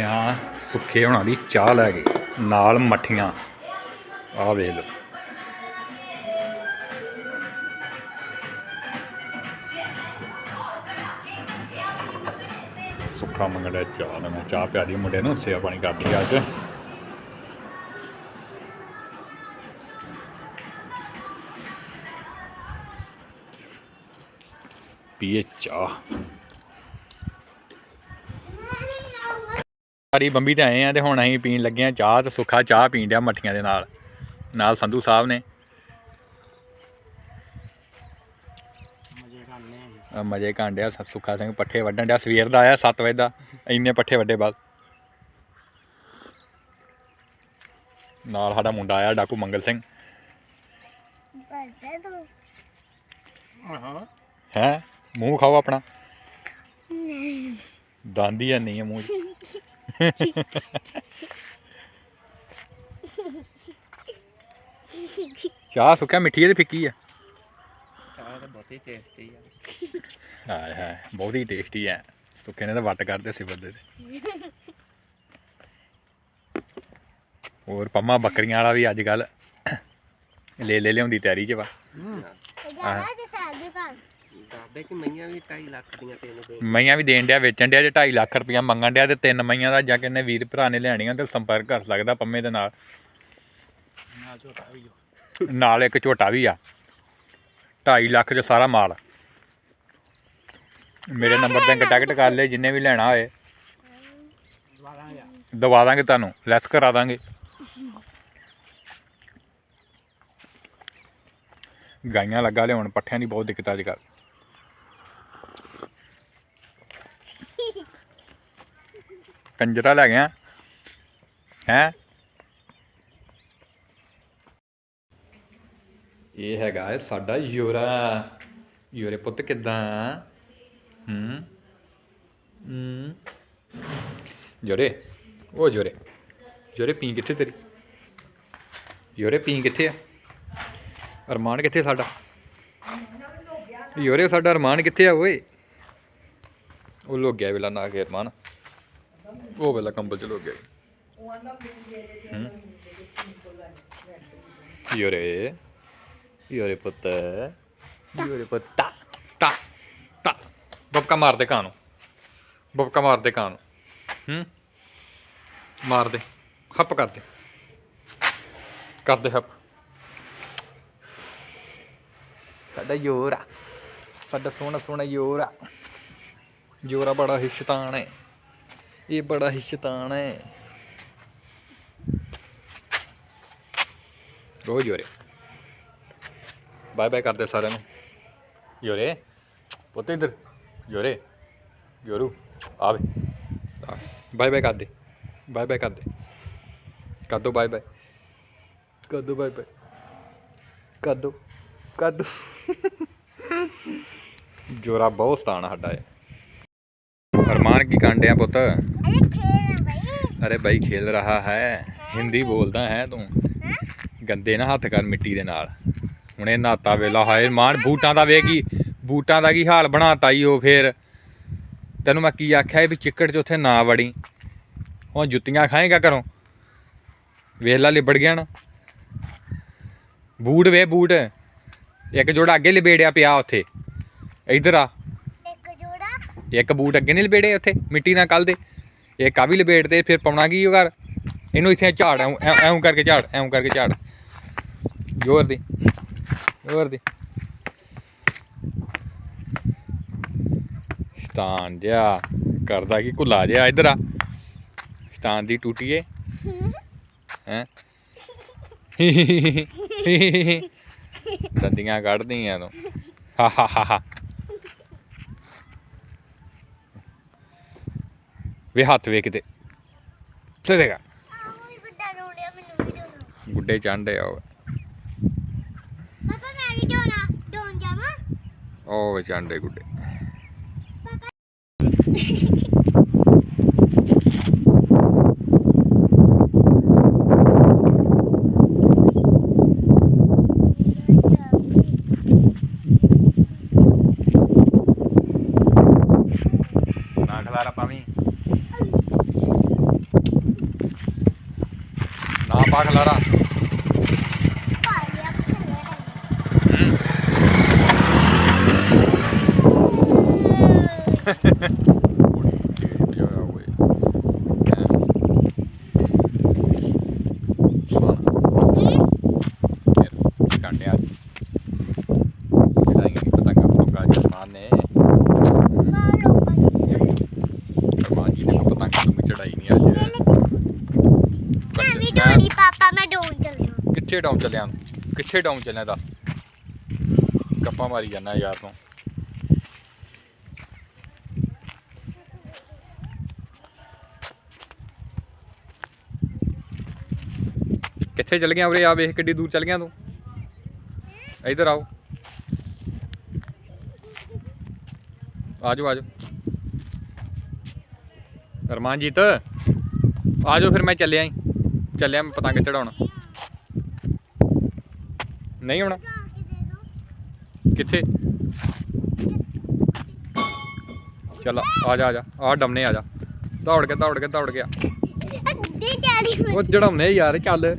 ਆ ਸੁੱਖੇ ਹੋਣਾ ਦੀ ਚਾਹ ਲੈ ਗਈ ਨਾਲ ਮੱਠੀਆਂ। ਆ ਵੇਖ ਲਓ। ਸੁੱਖਾ ਮੰਗੜਾ ਚਾਹ ਨਾ ਮੈਂ ਚਾਹ ਪਿਆ ਦੀ, ਮੁੰਡੇ ਨੂੰ ਸੇਵਾ ਪਾਣੀ ਕਰਦੀ ਅੱਜ। ਪੀਏ ਚਾਹ। ਸਾਰੀ ਬੰਬੀ ਤੇ ਆਏ ਆ ਤੇ ਹੁਣ ਅਸੀਂ ਪੀਣ ਲੱਗੇ ਆ ਚਾਹ ਤੇ ਸੁੱਖਾ ਚਾਹ ਪੀਣ ਡਿਆ ਮੱਠੀਆਂ ਦੇ ਨਾਲ ਨਾਲ ਸੰਧੂ ਸਾਹਿਬ ਨੇ। ਮਜ਼ੇ ਕਰਨੇ ਆ ਜੀ ਅਹ ਮਜ਼ੇ ਕਾਂਡਿਆ ਸੁੱਖਾ ਸਿੰਘ ਪੱਠੇ ਵੱਢਣ ਡਿਆ ਸਵੇਰ ਦਾ ਆਇਆ 7 ਵਜੇ ਦਾ ਇੰਨੇ ਪੱਠੇ ਵੱਡੇ ਬਾਅਦ ਨਾਲ ਸਾਡਾ ਮੁੰਡਾ ਆਇਆ ਡਾਕੂ ਮੰਗਲ ਸਿੰਘ। ਹਾਂ ਹੈ? ਮੂੰਹ ਖਾਓ ਆਪਣਾ। ਦੰਦੀ ਆ ਨਹੀਂ ਹੈ ਮੂੰਹ 'ਚ। ਚਾਹ ਸੁੱਕਾ ਮਿੱਠੀ ਹੈ ਤੇ ਫਿੱਕੀ ਆ। ਚਾਹ ਤਾਂ ਬਹੁਤੀ ਟੇਸਟੀ ਆ। ਹਾਏ ਹਾਏ ਬਹੁਤ ਹੀ ਟੇਸਟੀ ਹੈ ਸੁੱਕੇ ਨੇ ਤਾਂ ਵੱਟ ਕਰਦੇ ਸੀ ਬੰਦੇ ਤੇ ਹੋਰ ਪੰਮਾ ਬੱਕਰੀਆਂ ਵਾਲਾ ਵੀ ਅੱਜ ਕੱਲ ਲੈ ਲੈ ਲਿਆਉਂਦੀ ਤਿਆਰੀ 'ਚ ਵਾ। ਦੱਸਦੇ ਕਿ ਮਈਆਂ ਵੀ 2.5 ਲੱਖ ਦੀਆਂ ਤਿੰਨ ਦੇ ਮਈਆਂ ਵੀ ਦੇਣ ਡਿਆ ਵੇਚਣ ਡਿਆ ਜੇ 2.5 ਲੱਖ ਰੁਪਇਆ ਮੰਗਣ ਡਿਆ ਤੇ ਤਿੰਨ ਮਈਆਂ ਦਾ ਜਾਂ ਕਿੰਨੇ ਵੀਰ ਭਰਾ ਨੇ ਲੈਣੀਆਂ ਤੇ ਸੰਪਰਕ ਕਰ ਸਕਦਾ ਪੰਮੇ ਦੇ ਨਾਲ। ਨਾ ਝੋਟਾ ਵੀ ਨਾਲ ਇੱਕ ਝੋਟਾ ਵੀ ਆ। 2.5 ਲੱਖ ਚ ਸਾਰਾ ਮਾਲ। ਮੇਰੇ ਨੰਬਰ ਤੇ ਕੰਟੈਕਟ ਕਰ ਲੈ ਜਿੰਨੇ ਵੀ ਲੈਣਾ ਹੋਏ। ਦਵਾ ਦਾਂਗੇ। ਤੁਹਾਨੂੰ ਲੈਸ ਕਰਾ ਦਾਂਗੇ। ਗਾਈਆਂ ਲੱਗਾ ਲਿਆਉਣ ਪੱਠਿਆਂ ਦੀ ਬਹੁਤ ਦਿੱਕਤ ਅੱਜ ਕੱਲ ਕੰਜਰਾ ਲੈ ਗਿਆ ਹੈ? ਇਹ ਹੈਗਾ ਸਾਡਾ ਯੋਰਾ। ਯੋਰੇ ਪੁੱਤ ਕਿੱਦਾਂ ਹੂੰ? ਹੂੰ? ਜੋਰੇ ਉਹ ਜੋਰੇ ਜੋਰੇ ਪੀ ਕਿੱਥੇ ਤੇਰੀ? ਯੋਰੇ, ਪੀ ਕਿੱਥੇ ਆ? ਅਰਮਾਨ ਕਿੱਥੇ ਸਾਡਾ? ਯੋਰੇ, ਸਾਡਾ ਅਰਮਾਨ ਕਿੱਥੇ ਆ ਓਏ? ਉਹ ਲੋਕ ਗਿਆ ਵੇਲਾ ਨਾ ਕੇ ਅਰਮਾਨ। ਉਹ ਵੇਲਾ ਕੰਬਲ ਚ ਲੋਕ ਗਿਆ ਹੂੰ। ਯੋਰੇ ਯੋਰੇ ਪੁੱਤ ਯੋਰੇ ਪੁੱਤ ਤਾ ਤਾ ਤਾ ਬੱਬਕਾ ਮਾਰ ਦੇ ਕਾਂ ਨੂੰ। ਬੱਬਕਾ ਮਾਰ ਦੇ ਕਾਂ ਨੂੰ। ਹੂੰ। ਮਾਰ ਦੇ। ਹੱਪ ਕਰ ਦੇ। ਕਰ ਦੇ ਹੱਪ। ਸਾਡਾ ਯੋਰਾ। ਸਾਡਾ ਸੋਹਣਾ ਸੋਹਣਾ ਯੋਰਾ। ਯੋਰਾ ਬੜਾ ਹੀ ਸ਼ੈਤਾਨ ਹੈ ਇਹ ਬੜਾ ਹੀ ਸ਼ੈਤਾਨ ਹੈ। ਰੋ ਯੋਰੇ। ਬਾਏ ਬਾਏ ਕਰਦੇ ਸਾਰਿਆਂ ਨੂੰ। ਯੋਰੇ ਪੁੱਤ ਇੱਧਰ। ਯੋਰੇ ਯੋਰੂ ਆਵੇ ਬਾਏ ਬਾਏ ਕਰ ਦੇ। ਬਾਏ ਬਾਏ ਕਰ ਦੇ। ਕਰ ਦੋ ਬਾਏ ਬਾਏ ਕਰ ਦੋ ਬਾਏ ਬਾਏ ਕਰ ਦੋ। ਕਰ ਦੋ। ਜੋਰਾ ਬਹੁਤ ਸਤਾਨ ਸਾਡਾ ਹੈ ਅਰਮਾਨ ਕੀ ਕਾਂਡਿਆ ਪੁੱਤ? ਅਰੇ ਭਾਈ ਖੇਲ ਰਹਾ ਹੈ ਹਿੰਦੀ ਬੋਲਦਾ ਹੈ ਤੂੰ। ਗੰਦੇ ਨਾ ਹੱਥ ਕਰ ਮਿੱਟੀ ਦੇ ਨਾਲ। ਹੁਣੇ ਨਾਤਾ ਵੇਲਾ ਹਾਏ ਮਾਨ ਬੂਟਾਂ ਦਾ ਵੇ ਕੀ ਬੂਟਾਂ ਦਾ ਕੀ ਹਾਲ ਬਣਾਤਾ ਈ ਉਹ ਫੇਰ। ਤੈਨੂੰ ਮੈਂ ਕੀ ਆਖਿਆ ਵੀ ਚਿੱਕੜ 'ਚ ਉੱਥੇ ਨਾ ਵੜੀ। ਹੁਣ ਜੁੱਤੀਆਂ ਖਾਏਗਾ ਘਰੋਂ? ਵੇਖ ਲਾ ਲਿਬੜ ਗਿਆ ਨਾ। ਬੂਟ ਵੇ ਬੂਟ। ਇੱਕ ਜੋੜਾ ਅੱਗੇ ਲਿਬੇੜਿਆ ਪਿਆ ਉੱਥੇ। ਇੱਧਰ ਆ। ਇੱਕ ਬੂਟ ਅੱਗੇ ਨਹੀਂ ਲਿਬੇੜੇ ਉੱਥੇ ਮਿੱਟੀ ਨਾਲ ਕੱਲ ਦੇ। ਇੱਕ ਆ ਵੀ ਤੇ ਫਿਰ ਪਾਉਣਾ ਕੀ ਉਹ ਘਰ? ਇਹਨੂੰ ਇੱਥੇ ਝਾੜ ਐਂ ਕਰਕੇ ਝਾੜ ਐਂ ਕਰਕੇ ਝਾੜ। ਜ਼ੋਰ ਦੀ ਜ਼ੋਰ ਦੀ। ਸ਼ਤਾਨ ਜਿਆ ਕਰਦਾ ਕੀ ਕੁੱਲਾ ਜਿਆ ਇੱਧਰ ਆ। ਸ਼ਤਾਨ ਦੀ ਟੂਟੀਏ ਹੈ? ਦੰਦੀਆਂ ਕੱਢਦੀਆਂ ਤੂੰ ਹਾ ਹਾ ਹਾ ਹਾ ਵੇ ਹੱਥ ਵੇ ਕਿਤੇ। ਚਲੇਗਾ ਗੁੱਡੇ ਚਾਂਡੇ ਆ ਉਹ। ਉਹ ਵੇ ਚਾਂਡੇ ਗੁੱਡੇ। ਨਾ ਖਲਾਰਾ ਪਾਵੀਂ। ਹਾਂ। ਪਾ ਖਲਾਰਾ ਕਾਂਡਿਆ ਕਿਹੜਾ ਇਹ ਪਤੰਗਾ ਪਤੰਗਾ ਜਮਾਨ ਨੇ ਰਮਾਨ ਜੀ ਨੇ ਪਤੰਗਾ ਤੋਂ ਚੜਾਈ ਨਹੀਂ ਅੱਜ ਪਾਪਾ ਮੈਂ ਡੋਨ ਚੱਲ ਕਿੱਥੇ ਡਾਊਨ ਚੱਲਿਆ? ਕਿੱਥੇ ਡਾਊਨ ਚੱਲਿਆ ਦੱਸ? ਗੱਪਾਂ ਮਾਰੀ ਜਾਂਦਾ ਯਾਰ ਤੂੰ। ਕਿੱਥੇ ਚੱਲ ਗਿਆ ਉਰੇ? ਆ ਵੇਖ ਕਿੱਡੀ ਦੂਰ ਚੱਲ ਗਿਆ ਤੂੰ। ਇੱਧਰ ਆਓ। ਆਜੋ ਆਜੋ। ਰਮਾਨਜੀਤ, ਆਜੋ ਫਿਰ ਮੈਂ ਚੱਲਿਆ ਈ। ਚੱਲਿਆ ਮੈਂ ਪਤੰਗ ਚੜਾਉਣ। ਨਹੀਂ ਹੋਣਾ ਕਿੱਥੇ? ਚੱਲ ਆ ਜਾ ਆ ਜਾ ਆ ਡਮਨੇ ਆ ਜਾ। ਦੌੜ ਕੇ ਦੌੜ ਕੇ ਦੌੜ ਗਿਆ। ਉਹ ਚੜਾਉਨੇ ਯਾਰ ਚੱਲ।